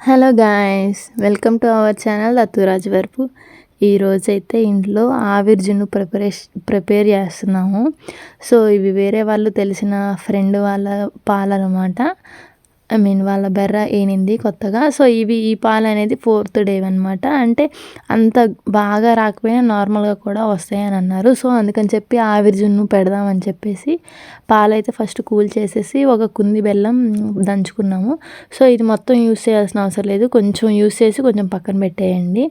Hello guys welcome to our channel Datturaj Varapu ఈరోజైతే ఇంట్లో ఆవిరి జున్ను ప్రిపరేషన్ ప్రిపేర్ చేస్తున్నాము. సో ఇవి వేరే వాళ్ళు తెలిసిన ఫ్రెండ్ వాళ్ళ పాలనమాట. ఐ మీన్ వాళ్ళ బెర్ర ఏనింది కొత్తగా. సో ఇవి ఈ పాలు అనేది ఫోర్త్ డే అనమాట అంటే అంత బాగా రాకపోయినా నార్మల్గా కూడా వస్తాయని అన్నారు సో అందుకని చెప్పి ఆవిరి జున్ను పెడదామని చెప్పేసి పాలైతే ఫస్ట్ కూల్ చేసేసి ఒక కుంది బెల్లం దంచుకున్నాము. సో ఇది మొత్తం యూస్ చేయాల్సిన అవసరం లేదు. కొంచెం యూస్ చేసి కొంచెం పక్కన పెట్టేయండి.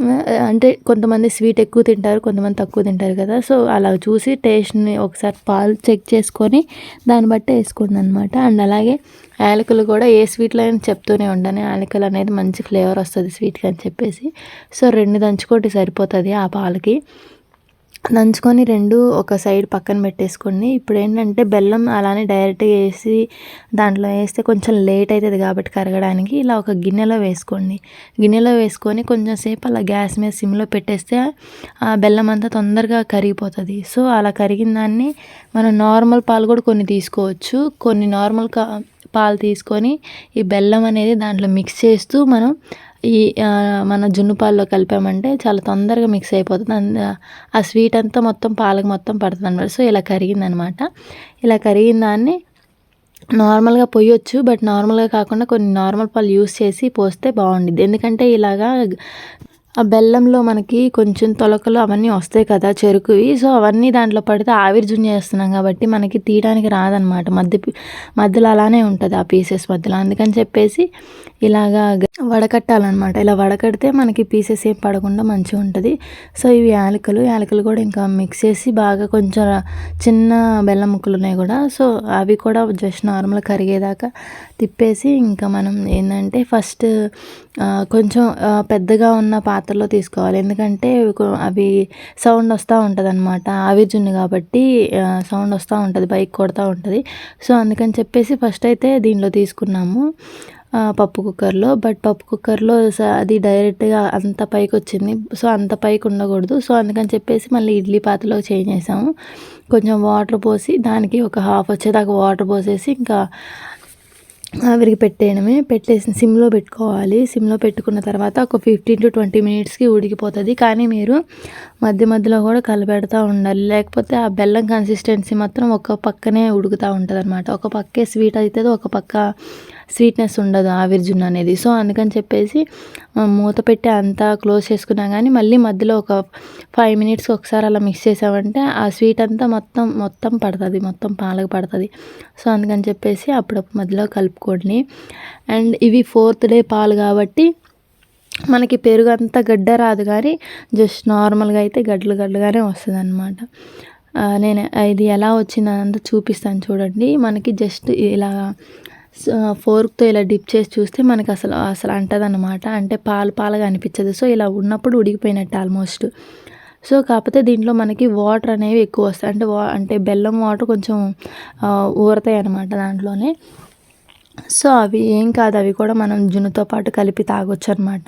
Uh, అంటే కొంతమంది స్వీట్ ఎక్కువ తింటారు కొంతమంది తక్కువ తింటారు కదా. సో అలా చూసి టేస్ట్ని ఒకసారి పాలు చెక్ చేసుకొని దాన్ని బట్టి వేసుకోండి అనమాట అండ్ అలాగే యాలకులు కూడా ఏ స్వీట్లో అయినా చెప్తూనే ఉండని. యాలకులు అనేది మంచి ఫ్లేవర్ వస్తుంది స్వీట్కి అని చెప్పేసి. సో రెండు దంచుకోటి సరిపోతుంది ఆ పాలకి. దంచుకొని రెండు ఒక సైడ్ పక్కన పెట్టేసుకోండి ఇప్పుడు ఏంటంటే బెల్లం అలానే డైరెక్ట్గా వేసి దాంట్లో వేస్తే కొంచెం లేట్ అవుతుంది కాబట్టి కరగడానికి. ఇలా ఒక గిన్నెలో వేసుకోండి. గిన్నెలో వేసుకొని కొంచెం సేపు అలా గ్యాస్ మీద సిమ్లో పెట్టేస్తే ఆ బెల్లం అంతా తొందరగా కరిగిపోతుంది. సో అలా కరిగిన దాన్ని మనం నార్మల్ పాలు కూడా కొన్ని తీసుకోవచ్చు. కొన్ని నార్మల్ కా పాలు తీసుకొని ఈ బెల్లం అనేది దాంట్లో మిక్స్ చేస్తూ మనం ఈ మన జున్ను పాలలో కలిపామంటే చాలా తొందరగా మిక్స్ అయిపోతుంది. ఆ స్వీట్ అంతా మొత్తం పాలకు మొత్తం పడుతుంది అనమాట సో ఇలా కరిగిందనమాట ఇలా కరిగిన దాన్ని నార్మల్గా పొయ్యొచ్చు బట్ నార్మల్గా కాకుండా కొన్ని నార్మల్ పాలు యూస్ చేసి పోస్తే బాగుండిద్ది. ఎందుకంటే ఇలాగా ఆ బెల్లంలో మనకి కొంచెం తొలకలు అవన్నీ వస్తాయి కదా చెరుకువి. సో అవన్నీ దాంట్లో పడితే ఆవిర్జున్ చేస్తున్నాం కాబట్టి మనకి తీయడానికి రాదనమాట మధ్య మధ్యలో అలానే ఉంటుంది ఆ పీసెస్ మధ్యలో. అందుకని చెప్పేసి ఇలాగా వడకట్టాలన్నమాట. ఇలా వడకడితే మనకి పీసెస్ ఏం పడకుండా మంచిగా ఉంటుంది. సో ఇవి యాలకులు. యాలకులు కూడా ఇంకా మిక్స్ చేసి బాగా కొంచెం చిన్న బెల్లం ముక్కలు ఉన్నాయి కూడా. సో అవి కూడా జస్ట్ నార్మల్ కరిగేదాకా తిప్పేసి ఇంకా మనం ఏంటంటే ఫస్ట్ కొంచెం పెద్దగా ఉన్న పాత్రలో తీసుకోవాలి. ఎందుకంటే అవి సౌండ్ వస్తూ ఉంటుంది అనమాట ఆవిర్జున్ను జున్ను కాబట్టి సౌండ్ వస్తూ ఉంటుంది బైక్ కొడుతూ ఉంటుంది. సో అందుకని చెప్పేసి ఫస్ట్ అయితే దీనిలో తీసుకున్నాము. పప్పు కుక్కర్లో బట్ పప్పు కుక్కర్లో అది డైరెక్ట్గా అంత పైకి వచ్చింది సో అంత పైకి ఉండకూడదు సో అందుకని చెప్పేసి మళ్ళీ ఇడ్లీ పాత్రలో చేంజ్ చేసాము. కొంచెం వాటర్ పోసి దానికి ఒక హాఫ్ వచ్చేదాకా వాటర్ పోసేసి ఇంకా ఆవిరికి పెట్టేయడమే. పెట్టేసి సిమ్లో పెట్టుకోవాలి. సిమ్లో పెట్టుకున్న తర్వాత ఒక ఫిఫ్టీన్ టు ట్వంటీ మినిట్స్కి ఉడికిపోతుంది. కానీ మీరు మధ్య మధ్యలో కూడా కలపెడతా ఉండాలి. లేకపోతే ఆ బెల్లం కన్సిస్టెన్సీ మాత్రం ఒక పక్కనే ఉడుకుతూ ఉంటుంది అనమాట ఒక పక్కే స్వీట్ అవుతుంది ఒక పక్క స్వీట్నెస్ ఉండదు ఆవిరి జున్ను అనేది. సో అందుకని చెప్పేసి మూత పెట్టి అంతా క్లోజ్ చేసుకున్నా కానీ మళ్ళీ మధ్యలో ఒక ఫైవ్ మినిట్స్కి ఒకసారి అలా మిక్స్ చేసామంటే ఆ స్వీట్ అంతా మొత్తం మొత్తం పడుతుంది మొత్తం పాలకు పడుతుంది. సో అందుకని చెప్పేసి అప్పుడప్పుడు మధ్యలో కలుపుకోండి. అండ్ ఇవి ఫోర్త్ డే పాలు కాబట్టి మనకి పెరుగు అంతా గడ్డ రాదు కానీ జస్ట్ నార్మల్గా అయితే గడ్డలు గడ్డలుగానే వస్తుంది అనమాట నేను ఇది ఎలా వచ్చిందంతా చూపిస్తాను చూడండి. మనకి జస్ట్ ఇలా ఫోర్క్తో ఇలా డిప్ చేసి చూస్తే మనకి అసలు అసలు అంటదనమాట అంటే పాలు పాలుగా అనిపించదు. సో ఇలా ఉన్నప్పుడు ఉడికిపోయినట్టు ఆల్మోస్ట్ సో కాకపోతే దీంట్లో మనకి వాటర్ అనేవి ఎక్కువ వస్తాయి. అంటే వా అంటే బెల్లం వాటర్ కొంచెం ఊరతాయి అనమాట దాంట్లోనే. సో అవి ఏం కాదు. అవి కూడా మనం జున్నుతో పాటు కలిపి తాగొచ్చు అనమాట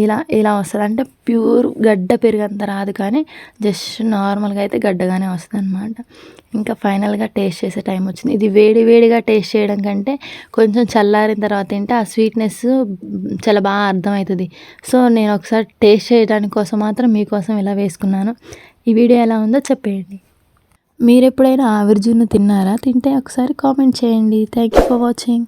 ఇలా ఇలా వస్తుంది. అంటే ప్యూర్ గడ్డ పెరిగంత రాదు కానీ జస్ట్ నార్మల్గా అయితే గడ్డగానే వస్తుంది అనమాట ఇంకా ఫైనల్గా టేస్ట్ చేసే టైం వచ్చింది. ఇది వేడి వేడిగా టేస్ట్ చేయడం కంటే కొంచెం చల్లారిన తర్వాత తింటే ఆ స్వీట్నెస్ చాలా బాగా అర్థమవుతుంది. సో నేను ఒకసారి టేస్ట్ చేయడానికి కోసం మాత్రం మీకోసం ఇలా వేసుకున్నాను. ఈ వీడియో ఎలా ఉందో చెప్పేయండి. మీరు ఎప్పుడైనా ఆవిర్జున్ను తిన్నారా? తింటే ఒకసారి కామెంట్ చేయండి. Thank you for watching.